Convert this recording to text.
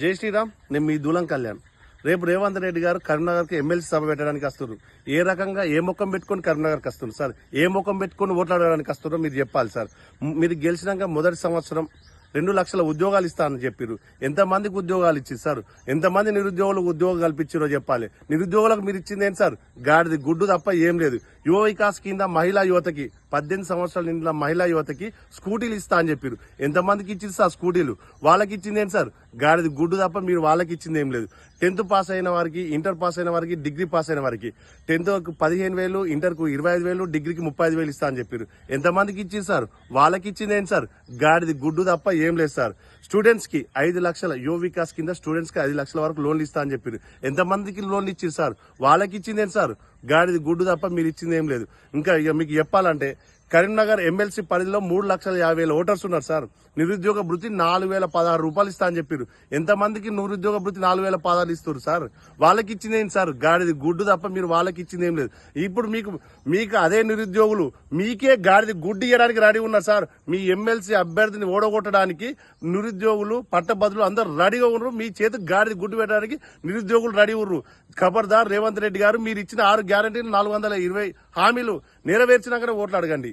జై శ్రీరామ్ నేను మీ దూలం కళ్యాణ్. రేపు రేవంత్ రెడ్డి గారు కరీంనగర్కి ఎమ్మెల్సీ సభ పెట్టడానికి వస్తున్నారు. ఏ రకంగా ఏ ముఖం పెట్టుకొని కరీంనగర్కి వస్తున్నారు? సార్ ఏ ముఖం పెట్టుకొని ఓట్లాడడానికి వస్తున్నారో మీరు చెప్పాలి సార్. మీరు గెలిచినాక మొదటి సంవత్సరం రెండు లక్షల ఉద్యోగాలు ఇస్తానని చెప్పారు ఎంతమందికి ఉద్యోగాలు ఇచ్చింది సార్? ఎంతమంది నిరుద్యోగులకు ఉద్యోగం కల్పించారో చెప్పాలి. నిరుద్యోగులకు మీరు ఇచ్చింది ఏంటి సార్? గాడిది గుడ్డు తప్ప ఏం లేదు. యువ వికాస్ కింద మహిళా యువతకి పద్దెనిమిది సంవత్సరాల నిండిన మహిళా యువతకి స్కూటీలు ఇస్తా అని చెప్పారు ఎంతమందికి ఇచ్చింది సార్ స్కూటీలు? వాళ్ళకి ఇచ్చింది ఏంటి సార్? గాడిది గుడ్డు తప్ప మీరు వాళ్ళకి ఇచ్చింది ఏం లేదు. టెన్త్ పాస్ అయిన వారికి ఇంటర్ పాస్ అయిన వారికి డిగ్రీ పాస్ అయిన వారికి. టెన్త్ పదిహేను వేలు ఇంటర్కు ఇరవై ఐదు వేలు డిగ్రీకి ముప్పై ఐదు వేలు ఇస్తా అని చెప్పారు ఎంతమందికి ఇచ్చింది సార్? వాళ్ళకి ఇచ్చింది ఏంటి సార్? గాడిది గుడ్డు తప్ప ఏం లేదు సార్. స్టూడెంట్స్కి ఐదు లక్షల యువ వికాస్ కింద స్టూడెంట్స్కి ఐదు లక్షల వరకు లోన్లు ఇస్తా అని చెప్పారు ఎంతమందికి లోన్లు ఇచ్చారు సార్? వాళ్ళకి ఇచ్చింది ఏంటి సార్? గాడిది గుడ్డు తప్ప మీరు ఇచ్చింది ఏం లేదు. ఇంకా ఇక మీకు చెప్పాలంటే కరీంనగర్ ఎమ్మెల్సీ పరిధిలో మూడు లక్షల యాభై వేల ఓటర్స్ ఉన్నారు సార్. నిరుద్యోగ భృతి నాలుగు వేల పదహారు రూపాయలు ఇస్తా అని చెప్పారు ఎంతమందికి నిరుద్యోగ భృతి నాలుగు వేల పదహారు ఇస్తారు సార్? వాళ్ళకి ఇచ్చింది ఏంటి సార్? గాడిది గుడ్డు తప్ప మీరు వాళ్ళకి ఇచ్చింది ఏం లేదు. ఇప్పుడు మీకు మీకు అదే నిరుద్యోగులు మీకే గాడిది గుడ్డు ఇవ్వడానికి రెడీ ఉన్నారు సార్. మీ ఎమ్మెల్సీ అభ్యర్థిని ఓడగొట్టడానికి నిరుద్యోగులు పట్టభద్రులు అందరు రెడీగా ఉన్నారు. మీ చేతికి గాడిది గుడ్డు పెట్టడానికి నిరుద్యోగులు రెడీ ఉన్నారు. ఖబర్దార్ రేవంత్ రెడ్డి గారు మీరు ఇచ్చిన ఆరు గ్యారంటీలు నాలుగు వందల ఇరవై హామీలు నెరవేర్చినాకనే ఓట్లు అడగండి.